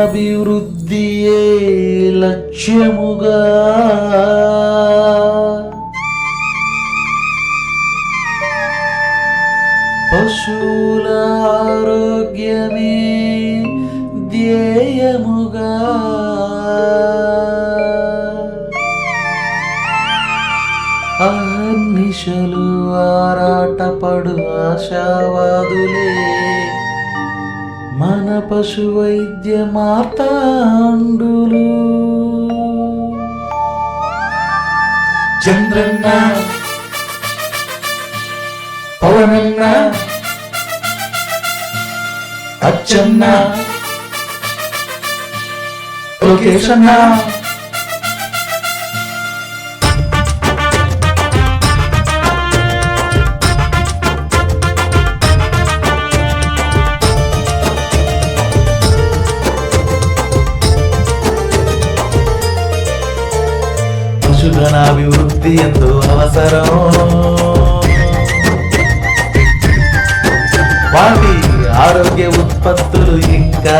పశుగణాభివృద్ధియే లక్ష్యముగా ధ్యేయముగా. అహర్నిశలు ఆరాటపడు ఆశావాదులే. మన పశు వైద్య మాతాండులు చంద్రన్న పవనన్న అచ్చన్న లోకేశన్న పశుధనాభివృద్ధి ఎంతో అవసరం వాటి ఆరోగ్య ఉత్పత్తులు ఇంకా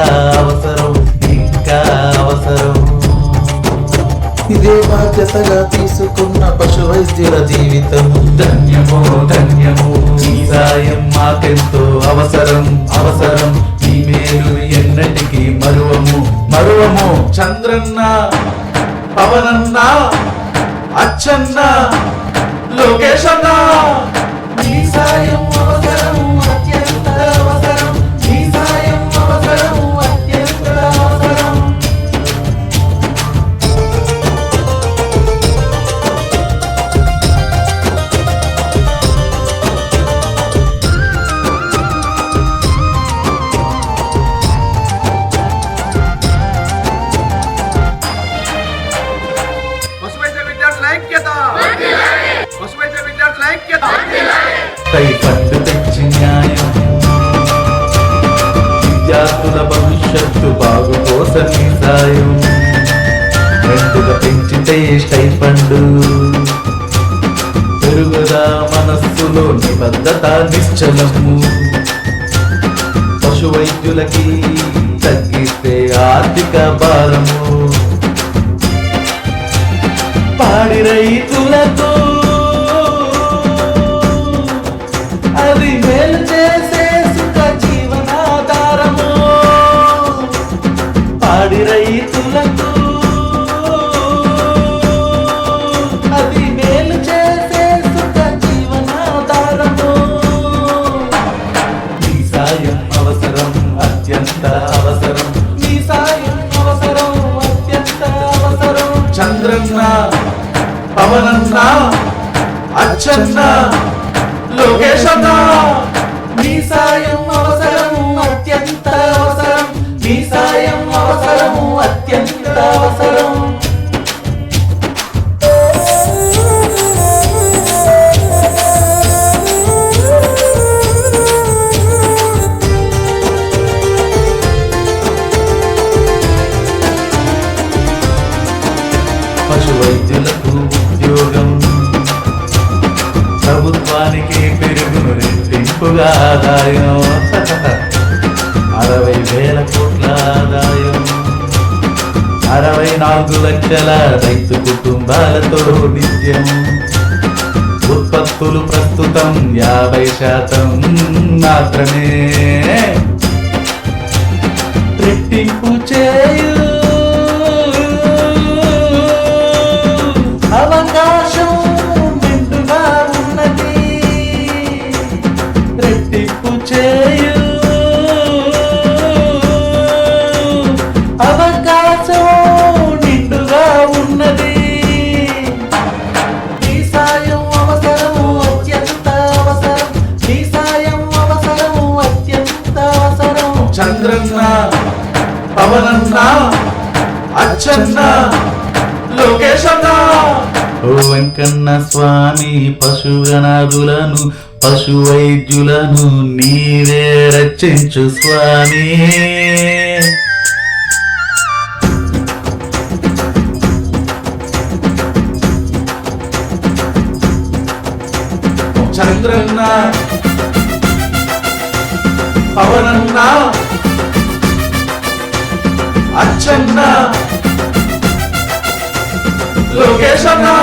బాధ్యతగా తీసుకున్న పశు వైద్యుల జీవితం. ధన్యమో ధన్యమో ఈ సాయం మాకెంతో అవసరం అవసరం. ఈ మేలు ఎన్నటికీ మరువము మరువము. చంద్రన్న పవనన్న అచ్చన్న లోకేశన్న నీ సాయం అవసరం. ఐక్యత. పశువైద్య విద్యార్థుల ఐక్యత. తెచ్చి విద్యార్థుల భవిష్యత్తు బాగు కోసం సాయం. రెండుగా పెంచితే స్టైఫండు. పెరుగుదా మనస్సులో నిబద్ధత నిశ్చలము. పశు వైద్యులకి తగ్గిస్తే ఆర్థిక భారము. పాడి రైతులతో అది మేలు చేసే సుఖ జీవనాధారము. పాడి రైతులతో అది మేలు చేసే సుఖ జీవనాధారము. నీ సాయం అవసరం అత్యంత అవసరం. చంద్రన్న పవనన్న అచ్చన్న లోకేశన్న నీ సాయం అవసరం అత్యంత అవసరం. నీ సాయం అవసరం అత్యంత అవసరం. పశు వైద్యులకు రెట్టింపుగా ఆదాయం. అరవై వేల కోట్ల ఆదాయం. అరవై నాలుగు లక్షల రైతు కుటుంబాలతో నిత్యం. ఉత్పత్తులు ప్రస్తుతం యాభై శాతం మాత్రమే. రెట్టింపు చేయు చంద్రన్న పవనన్న అచ్చన్న లోకేశన్న. ఓ వెంకన్న స్వామి పశుగణాదులను పశు వైద్యులను నీవే రక్షించు స్వామి. చంద్రన్న పవనన్న అచ్చన్న. లోకేష్ అన్నా